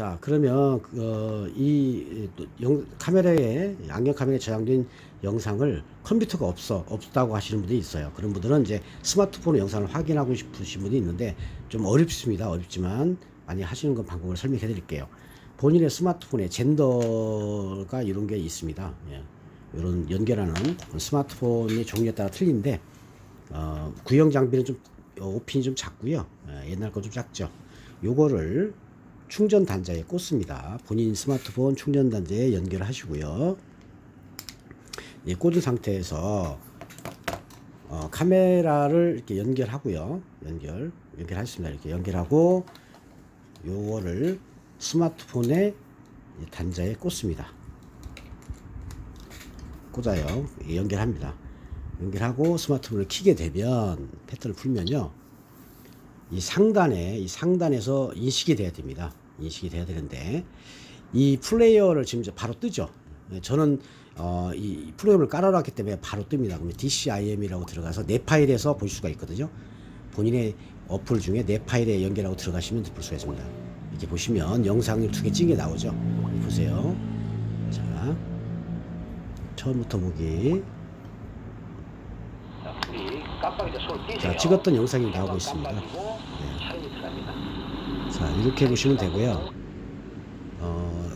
자, 그러면 그, 어, 이또 영, 카메라에 안경 카메라에 저장된 영상을 컴퓨터가 없어 없다고 하시는 분들이 있어요. 그런 분들은 이제 스마트폰으로 영상을 확인하고 싶으신 분이 있는데 좀 어렵습니다. 어렵지만 많이 하시는 건 방법을 설명해 드릴게요. 본인의 스마트폰에 젠더가 이런 게 있습니다. 예. 이런 연결하는 스마트폰의 종류에 따라 틀린데 어, 구형 장비는 좀 어, 오핀이 좀 작고요. 예, 옛날 거 좀 작죠. 요거를 충전 단자에 꽂습니다. 본인 스마트폰 충전 단자에 연결하시고요. 이 꽂은 상태에서 어, 카메라를 이렇게 연결하고요. 연결 연결하셨습니다. 이렇게 연결하고 요거를 스마트폰의 이 단자에 꽂습니다. 꽂아요. 연결합니다. 연결하고 스마트폰을 키게 되면 패턴을 풀면요. 이 상단에 이 상단에서 인식이 돼야 됩니다. 인식이 돼야 되는데 이 플레이어를 지금 바로 뜨죠. 네, 저는 어, 이 프로그램을 깔아놨기 때문에 바로 뜹니다. 그러면 DCIM이라고 들어가서 내 파일에서 볼 수가 있거든요. 본인의 어플 중에 내 파일에 연결하고 들어가시면 볼 수가 있습니다. 이렇게 보시면 영상을 두개 찍게 나오죠. 보세요. 자, 처음부터 보기. 자, 찍었던 영상이 나오고 있습니다. 깜 자, 이렇게 보시면 되고요. 어,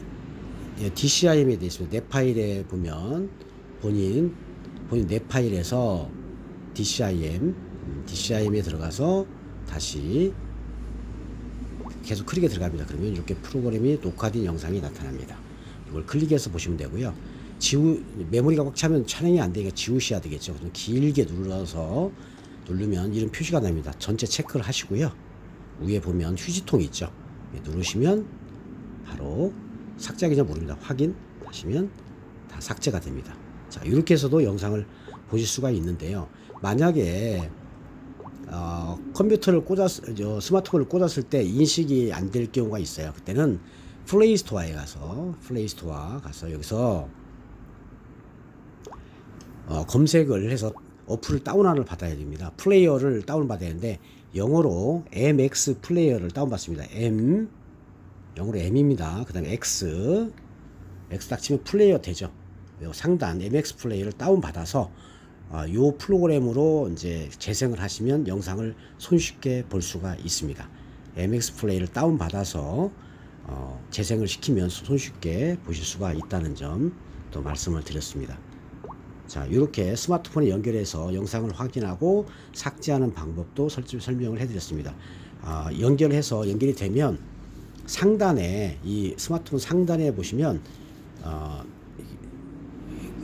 예, DCIM에 있습니다. 내 파일에 보면 본인 본인 내 파일에서 DCIM 음, DCIM에 들어가서 다시 계속 클릭에 들어갑니다. 그러면 이렇게 프로그램이 녹화된 영상이 나타납니다. 이걸 클릭해서 보시면 되고요. 지우 메모리가 꽉 차면 촬영이 안 되니까 지우셔야 되겠죠. 그럼 길게 눌러서 누르면 이런 표시가 납니다. 전체 체크를 하시고요. 위에 보면 휴지통이 있죠. 예, 누르시면 바로 삭제하기 전 모릅니다. 확인 하시면 다 삭제가 됩니다. 자, 이렇게 해서도 영상을 보실 수가 있는데요. 만약에 어, 컴퓨터를 꽂았, 저, 스마트폰을 꽂았을 때 인식이 안 될 경우가 있어요. 그때는 플레이 스토어에 가서, 플레이 스토어 가서 여기서 어, 검색을 해서 어플을 다운을 받아야 됩니다. 플레이어를 다운 받아야 되는데 영어로 MX 플레이어를 다운 받습니다. M 영어로 M입니다. 그 다음에 X X 딱 치면 플레이어 되죠. 요 상단 MX 플레이어를 다운 받아서 어, 요 프로그램으로 이제 재생을 하시면 영상을 손쉽게 볼 수가 있습니다. MX 플레이를 다운 받아서 어, 재생을 시키면 손쉽게 보실 수가 있다는 점 또 말씀을 드렸습니다. 자, 이렇게 스마트폰에 연결해서 영상을 확인하고 삭제하는 방법도 설명을 해드렸습니다. 아, 연결해서 연결이 되면 상단에 이 스마트폰 상단에 보시면 어,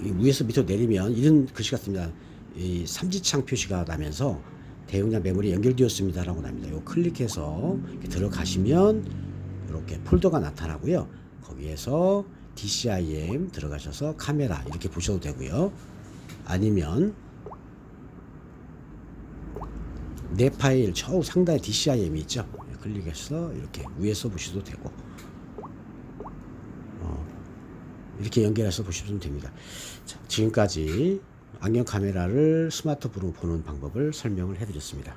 이- 이 위에서 밑으로 내리면 이런 글씨가 뜹니다. 이 삼지창 표시가 나면서 대용량 메모리 연결되었습니다라고 납니다. 요 클릭해서 들어가시면 이렇게 폴더가 나타나고요. 거기에서 DCIM 들어가셔서 카메라 이렇게 보셔도 되고요. 아니면 내 파일 좌우 상단에 DCIM이 있죠. 클릭해서 이렇게 위에서 보셔도 되고 어, 이렇게 연결해서 보시면 됩니다. 자, 지금까지 안경 카메라를 스마트폰으로 보는 방법을 설명을 해드렸습니다.